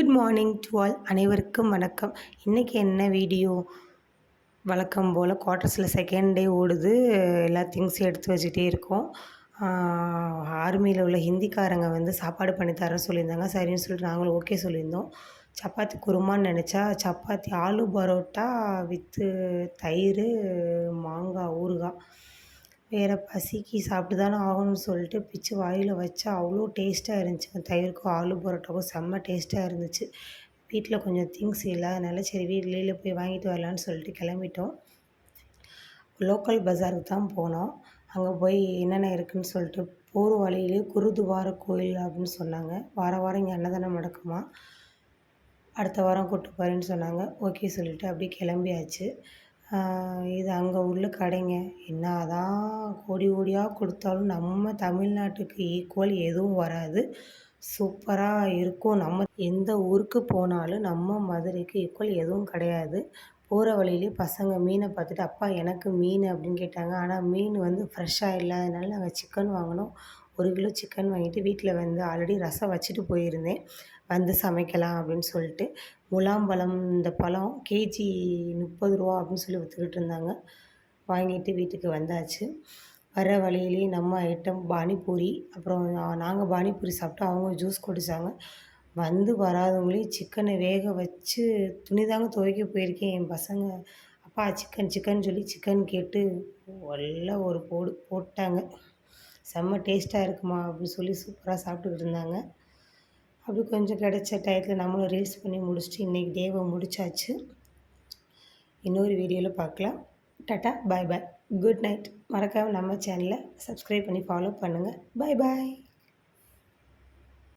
Good morning to all அனைவருக்கும் வணக்கம். இன்றைக்கி என்ன வீடியோ? வழக்கம் போல் குவார்ட்டர்ஸில் செகண்ட் டே ஓடுது. எல்லா திங்ஸும் எடுத்து வச்சுட்டே இருக்கோம். ஆர்மியில் உள்ள ஹிந்திக்காரங்க வந்து சாப்பாடு பண்ணி தர சொல்லியிருந்தாங்க. சரின்னு சொல்லிட்டு நாங்களும் ஓகே சொல்லியிருந்தோம். சப்பாத்தி குருமான்னு நினச்சா சப்பாத்தி ஆலு பரோட்டா வித்து தயிர் மாங்காய் ஊறுகாய். வேறு பசிக்கு சாப்பிட்டு தானே ஆகணும்னு சொல்லிட்டு பிச்சு வாயில் வச்சா அவ்வளோ டேஸ்ட்டாக இருந்துச்சுங்க தயிருக்கும் ஆலு பரோட்டாவும் செம்ம டேஸ்ட்டாக இருந்துச்சு. வீட்டில் கொஞ்சம் திங்ஸ் இல்லாதனால சரி வீட்டில் போய் வாங்கிட்டு வரலான்னு சொல்லிட்டு கிளம்பிட்டோம். லோக்கல் பஜாருக்கு தான் போனோம். அங்கே போய் என்னென்ன இருக்குதுன்னு சொல்லிட்டு போகிற வழியிலே குருதுவார கோயில் அப்படின்னு சொன்னாங்க. வார வாரம் இங்கே அன்னதானம் நடக்குமா? அடுத்த வாரம் கூப்பிட்டு போகிறேன்னு சொன்னாங்க. ஓகே சொல்லிவிட்டு அப்படியே கிளம்பியாச்சு. இது அங்கே உள்ள கடைங்க. என்ன தான் கோடி கோடியாக கொடுத்தாலும் நம்ம தமிழ்நாட்டுக்கு ஈக்குவல் எதுவும் வராது. சூப்பராக இருக்கும். நம்ம எந்த ஊருக்கு போனாலும் நம்ம மதுரைக்கு ஈக்குவல் எதுவும் கிடையாது. போகிற வழியிலே பசங்க மீனை பார்த்துட்டு அப்பா எனக்கு மீன் அப்படின்னு கேட்டாங்க. ஆனால் மீன் வந்து ஃப்ரெஷ்ஷாக இல்லாதனால நாங்கள் சிக்கன் வாங்கினோம். ஒரு கிலோ சிக்கன் வாங்கிட்டு வீட்டில் வந்து ஆல்ரெடி ரசம் வச்சுட்டு போயிருந்தேன். வந்து சமைக்கலாம் அப்படின்னு சொல்லிட்டு. முலாம்பழம் இந்த பழம் கேஜி முப்பது ரூபா அப்படின்னு சொல்லி விற்றுக்கிட்டு இருந்தாங்க. வாங்கிட்டு வீட்டுக்கு வந்தாச்சு. வர வழியிலேயே நம்ம ஐட்டம் பானிபூரி அப்புறம் நாங்கள் பானிபூரி சாப்பிட்டோம் அவங்க ஜூஸ் குடித்தாங்க வந்து வராதவங்களையும் சிக்கனை வேக வச்சு துணி தாங்க துவைக்க போயிருக்கேன். என் பசங்க அப்பா சிக்கன் சிக்கன் சொல்லி சிக்கன் கேட்டு எல்லாம் ஒரு போடு போட்டாங்க. செம்ம டேஸ்ட்டாக இருக்குமா அப்படின்னு சொல்லி சூப்பராக சாப்பிட்டுக்கிட்டு இருந்தாங்க. அப்படி கொஞ்சம் கிடச்ச டயத்தில் நம்மளும் ரீல்ஸ் பண்ணி முடிச்சுட்டு இன்றைக்கி டேவை முடிச்சாச்சு. இன்னொரு வீடியோவில் பார்க்கலாம். Tata bye bye good night மறக்காமல் நம்ம சேனலை சப்ஸ்கிரைப் பண்ணி ஃபாலோ பண்ணுங்கள் பாய் பாய்